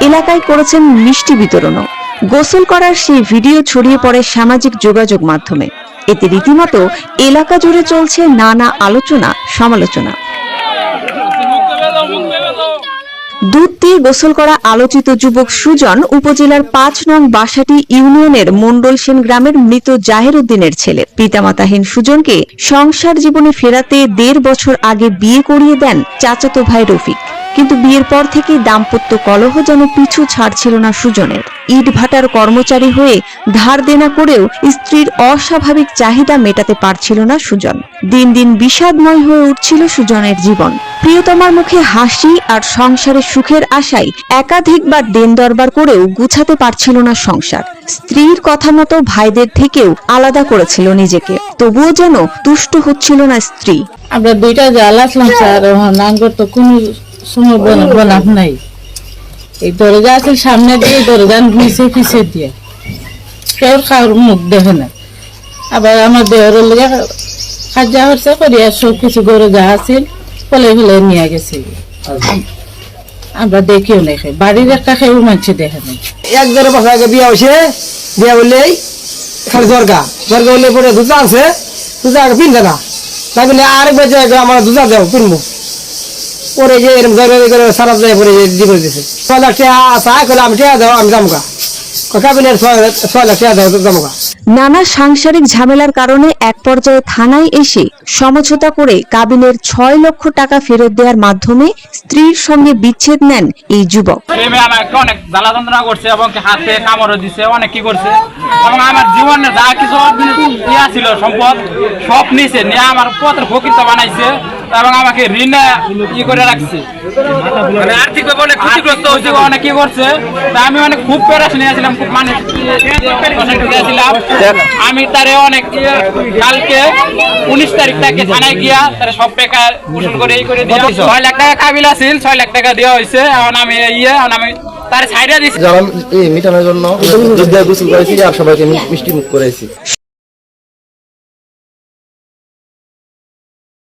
এলাকায় করেছেন মিষ্টি বিতরণও। গোসল করার সেই ভিডিও ছড়িয়ে পড়ে সামাজিক যোগাযোগ মাধ্যমে। এতে রীতিমতো এলাকা জুড়ে চলছে নানা আলোচনা, সমালোচনা। দুধ দিয়ে গোসল করা আলোচিত যুবক সুজন উপজেলার পাঁচ নং বাসাটি ইউনিয়নের মন্ডল সেন গ্রামের মৃত জাহের উদ্দিনের ছেলে। পিতামাতাহীন সুজনকে সংসার জীবনে ফেরাতে দেড় বছর আগে বিয়ে করিয়ে দেন চাচাতো ভাই রফিক। কিন্তু বিয়ের পর থেকে দাম্পত্য কলহ যেন পিছু ছাড়ছিল না সুজনের। ইট ভাটার কর্মচারী হয়ে ধার দেনা করেও স্ত্রীর অস্বাভাবিক চাহিদা মেটাতে পারছিল না সুজন। দিন দিন বিষাদময় হয়ে উঠছিল সুজনের জীবন। প্রিয়তমার মুখে হাসি আর সংসারে সুখের আশায় একাধিকবার দেন দরবার করেও গুছাতে পারছিল না সংসার। স্ত্রীর কথা মতো ভাইদের থেকেও আলাদা করেছিল নিজেকে। তবুও যেন তুষ্ট হচ্ছিল না স্ত্রী। আমরা দুইটা আসলাম স্যার তো কোনো সময় বন- বনাব নাই এই দরজা আছে সামনে দিয়ে দরজা নিচে পিছিয়ে দিয়ে। কেউ কারোর মুখ দেখে না। আবার আমার দেহরের লেগে কাজা হচ্ছে করিয়া সব কিছু গরু যা আছিল ফলে ফলে নিয়ে গেছে। আমরা দেখিও নাই বাড়ির একটা খেয়েও মানছে দেখে নাই। এক দেড় বছর আগে বিয়া হয়েছে বিয়া বললেই খালি দরগা। দরগা বললে পরে দুটা আছে দুটা আগে পিনতে না। তাই বলে আরেক বাজে আগে আমার দুটা দেও পিনবো। পরে যে এরকম দরগা করে সারা যায় পরে যে দি করে দিছে। ছয় লাখ টাকা আসা করে আমি টাকা দাও আমি দামকা নানা সাংসারিক ঝামেলার কারণে এক পর্যায়ে থানায় এসে সমঝোতা করে কাবিলের ছয় লক্ষ টাকা ফেরত দেওয়ার মাধ্যমে স্ত্রীর সঙ্গে বিচ্ছেদ নেন এই যুবক। অনেক জ্বালা যন্ত্রণা করছে এবং হাতে কামড়ও দিছে অনেক কি করছে। এবং আমার জীবনে যা কিছু ছিল সম্পদ সব নিছে নিয়ে আমার পত্র ফকির বানাইছে। এবং আমাকে ঋণে ই করে রাখছে। মানে আর্থিকভাবে অনেক ক্ষতিগ্রস্ত হয়েছে। অনেক কি করছে। তা আমি অনেক খুব পেরেশানি আছিলাম খুব মানে আমি তারে অনেক কালকে উনিশ তারিখ তাকে থানায় গিয়া তারা সব উসুল করে এই করে দিয়ে ছয় লাখ টাকা কাবিল আছিল ছয় লাখ টাকা দেওয়া হয়েছে। এখন আমি ইয়ে এখন আমি তার সাইডে দিচ্ছি জ্বালান এই মিটানোর জন্য গোসল করেছি আর সবাইকে মিষ্টি মুখ করেছি।